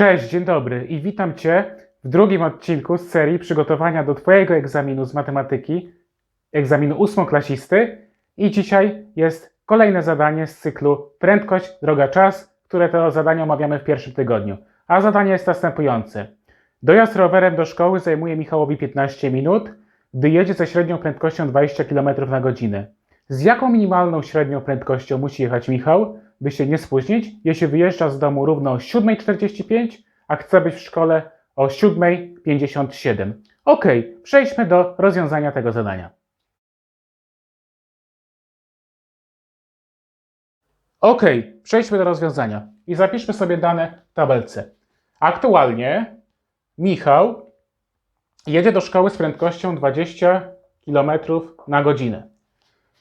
Cześć, dzień dobry i witam Cię w drugim odcinku z serii przygotowania do Twojego egzaminu z matematyki, egzaminu ósmoklasisty. I dzisiaj jest kolejne zadanie z cyklu Prędkość, droga, czas, które to zadanie omawiamy w pierwszym tygodniu. A zadanie jest następujące. Dojazd rowerem do szkoły zajmuje Michałowi 15 minut, gdy jedzie ze średnią prędkością 20 km na godzinę. Z jaką minimalną średnią prędkością musi jechać Michał, by się nie spóźnić, jeśli wyjeżdża z domu równo o 7.45, a chce być w szkole o 7.57? Ok, przejdźmy do rozwiązania tego zadania. Ok, przejdźmy do rozwiązania i zapiszmy sobie dane w tabelce. Aktualnie Michał jedzie do szkoły z prędkością 20 km na godzinę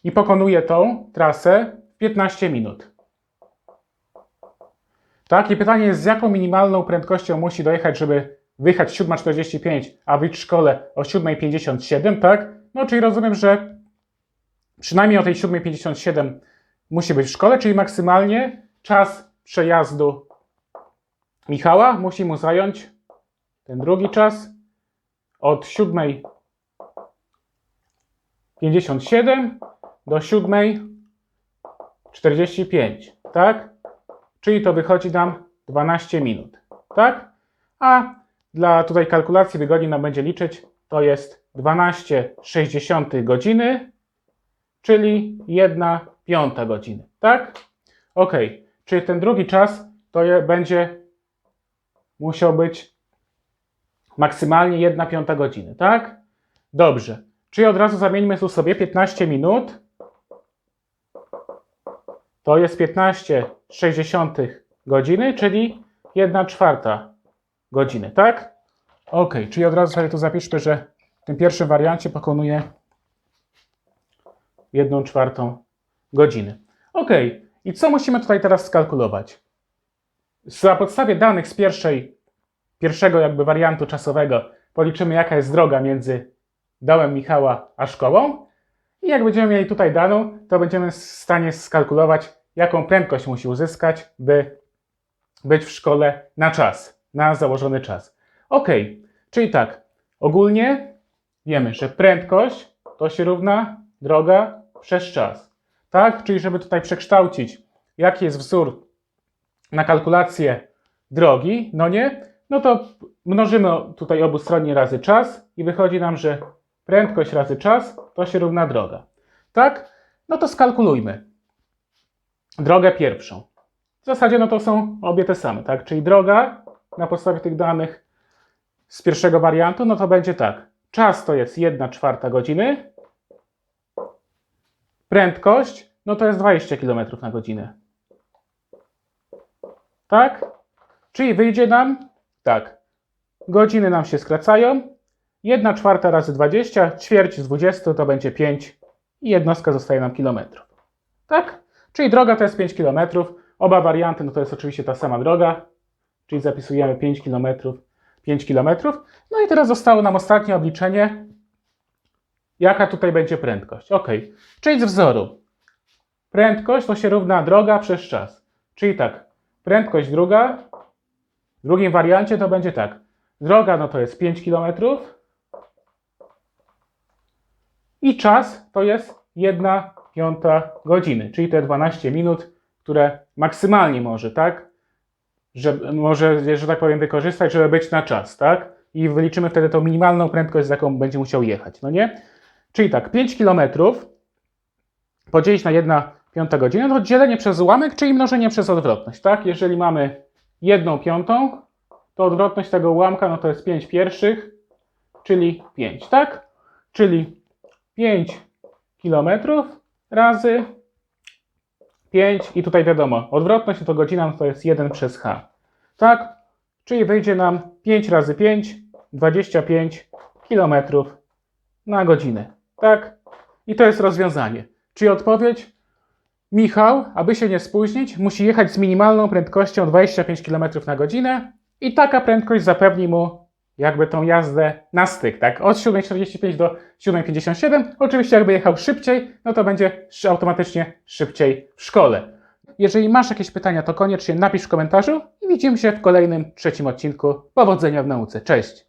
i pokonuje tą trasę w 15 minut. Tak, i pytanie jest, z jaką minimalną prędkością musi dojechać, żeby wyjechać 7.45, a być w szkole o 7.57, tak? No, czyli rozumiem, że przynajmniej o tej 7.57 musi być w szkole, czyli maksymalnie czas przejazdu Michała musi mu zająć ten drugi czas od 7.57 do 7.45, tak? Czyli to wychodzi nam 12 minut, tak? A dla tutaj kalkulacji wygodnie nam będzie liczyć, to jest 12,6 godziny, czyli 1 piąta godziny, tak? Ok, czyli ten drugi czas to będzie musiał być maksymalnie 1 piąta godziny, tak? Dobrze, czyli od razu zamieńmy tu sobie 15 minut. To jest 15,6 godziny, czyli 1 czwarta godziny, tak? Ok, czyli od razu sobie tu zapiszmy, że w tym pierwszym wariancie pokonuje 1 czwartą godziny. Ok, i co musimy tutaj teraz skalkulować? Na podstawie danych z pierwszej, pierwszego jakby wariantu czasowego policzymy jaka jest droga między dołem Michała a szkołą i jak będziemy mieli tutaj daną, to będziemy w stanie skalkulować jaką prędkość musi uzyskać, by być w szkole na czas, na założony czas. Ok, czyli tak, ogólnie wiemy, że prędkość to się równa droga przez czas. Tak? Czyli żeby tutaj przekształcić, jaki jest wzór na kalkulację drogi, no nie, no to mnożymy tutaj obustronnie razy czas i wychodzi nam, że prędkość razy czas to się równa droga. Tak? No to skalkulujmy. Drogę pierwszą. W zasadzie no to są obie te same, tak? Czyli droga na podstawie tych danych z pierwszego wariantu, no to będzie tak. Czas to jest 1 czwarta godziny. Prędkość, no to jest 20 km na godzinę. Tak? Czyli wyjdzie nam tak. Godziny nam się skracają. 1 czwarta razy 20, ćwierć z 20 to będzie 5 i jednostka zostaje nam kilometrów. Tak? Czyli droga to jest 5 km. Oba warianty no to jest oczywiście ta sama droga, czyli zapisujemy 5 km, 5 km. No i teraz zostało nam ostatnie obliczenie, jaka tutaj będzie prędkość. Ok, czyli z wzoru. Prędkość to się równa droga przez czas. Czyli tak, prędkość druga, w drugim wariancie to będzie tak. Droga no to jest 5 km i czas to jest 1 piąta godziny, czyli te 12 minut, które maksymalnie może, tak? Że może, że tak powiem, wykorzystać, żeby być na czas, tak? I wyliczymy wtedy tą minimalną prędkość, z jaką będzie musiał jechać, no nie? Czyli tak, 5 km podzielić na 1 piąta godzina, to dzielenie przez ułamek, czyli mnożenie przez odwrotność, tak? Jeżeli mamy 1 piątą, to odwrotność tego ułamka, no to jest 5 pierwszych, czyli 5, tak? Czyli 5 kilometrów razy 5 i tutaj wiadomo, odwrotność to godzina to jest 1 przez h. Tak? Czyli wyjdzie nam 5 razy 5, 25 km na godzinę. Tak? I to jest rozwiązanie. Czyli odpowiedź Michał, aby się nie spóźnić, musi jechać z minimalną prędkością 25 km na godzinę i taka prędkość zapewni mu jakby tą jazdę na styk, tak? Od 7.45 do 7.57. Oczywiście jakby jechał szybciej, no to będzie automatycznie szybciej w szkole. Jeżeli masz jakieś pytania, to koniecznie napisz w komentarzu i widzimy się w kolejnym trzecim odcinku. Powodzenia w nauce. Cześć!